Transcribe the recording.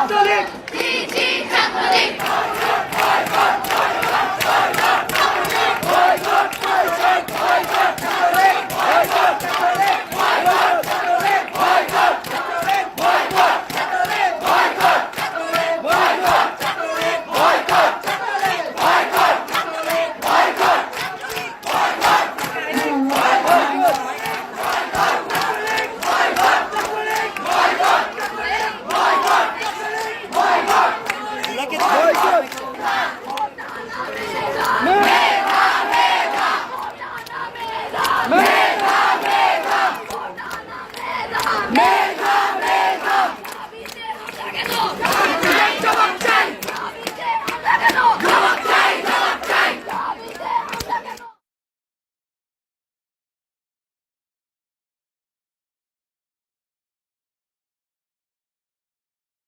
Chhatra League.